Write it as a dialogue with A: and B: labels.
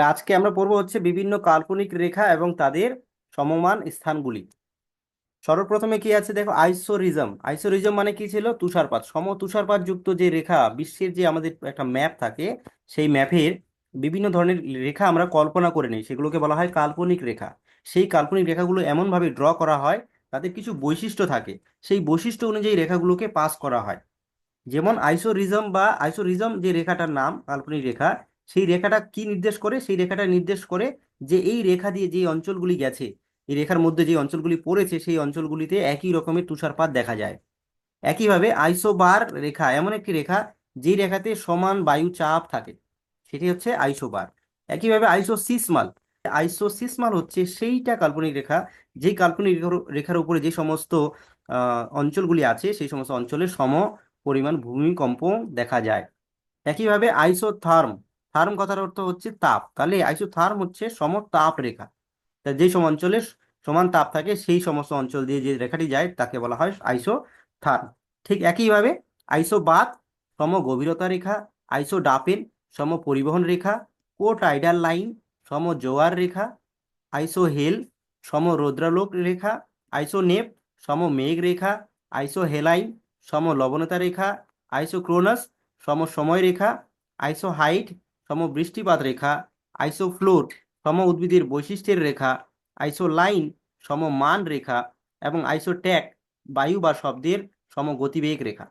A: তাহলে আজকে আমরা পড়ব হচ্ছে বিভিন্ন কাল্পনিক রেখা এবং তাদের সমমান স্থানগুলি। সর্বপ্রথমে কি আছে দেখো, আইসোরিজম। আইসোরিজম মানে কি ছিল? তুষারপাত। সম তুষারপাত যুক্ত যে রেখা, বিশ্বের যে আমাদের একটা ম্যাপ থাকে, সেই ম্যাপের বিভিন্ন ধরনের রেখা আমরা কল্পনা করে নিই। সেগুলোকে বলা হয় কাল্পনিক রেখা। সেই কাল্পনিক রেখাগুলো এমনভাবে ড্র করা হয়, তাদের কিছু বৈশিষ্ট্য থাকে। সেই বৈশিষ্ট্য অনুযায়ী রেখাগুলোকে পাস করা হয়। যেমন আইসোরিজম বা আইসোরিজম যে রেখাটার নাম, কাল্পনিক রেখা সেই রেখাটা কি নির্দেশ করে? সেই রেখাটা নির্দেশ করে যে এই রেখা দিয়ে যে অঞ্চলগুলি গেছে, এই রেখার মধ্যে যে অঞ্চলগুলি পড়েছে, সেই অঞ্চলগুলিতে একই রকমের তুষারপাত দেখা যায়। একইভাবে আইসোবার রেখা, এমন একটি রেখা যেই রেখাতে সমান বায়ু চাপ থাকে, সেটি হচ্ছে আইসোবার। একইভাবে আইসোসিসমাল আইসোসিসমাল হচ্ছে সেইটা কাল্পনিক রেখা, যেই কাল্পনিক রেখার- উপরে যে সমস্ত অঞ্চলগুলি আছে, সেই সমস্ত অঞ্চলের সম পরিমাণ ভূমিকম্প দেখা যায়। একইভাবে আইসোথার্ম থার্ম কথার অর্থ হচ্ছে তাপ। তাহলে আইসোথার্ম হচ্ছে সমতাপ রেখা। তা যে সব অঞ্চলে সমান তাপ থাকে, সেই সমস্ত অঞ্চল দিয়ে যে রেখাটি যায়, তাকে বলা হয় আইসো থার্ম ঠিক একইভাবে আইসোবাত সম গভীরতা রেখা আইসোডাপেন সম পরিবহন রেখা কোটাইডাল লাইন সম জোয়ার রেখা আইসো হেল সম রৌদ্রালোক রেখা আইসো নেপ সম মেঘ রেখা আইসো হেলাইন সম লবণতা রেখা আইসো ক্রোনাস সম সময় রেখা আইসোহাইট সম বৃষ্টিপাত রেখা আইসো আইসোফ্লোর সম উদ্ভিদের বৈশিষ্ট্যের রেখা আইসো লাইন সম মান রেখা এবং আইসো আইসোট্যাক বায়ু বা শব্দের সম গতিবেগ রেখা।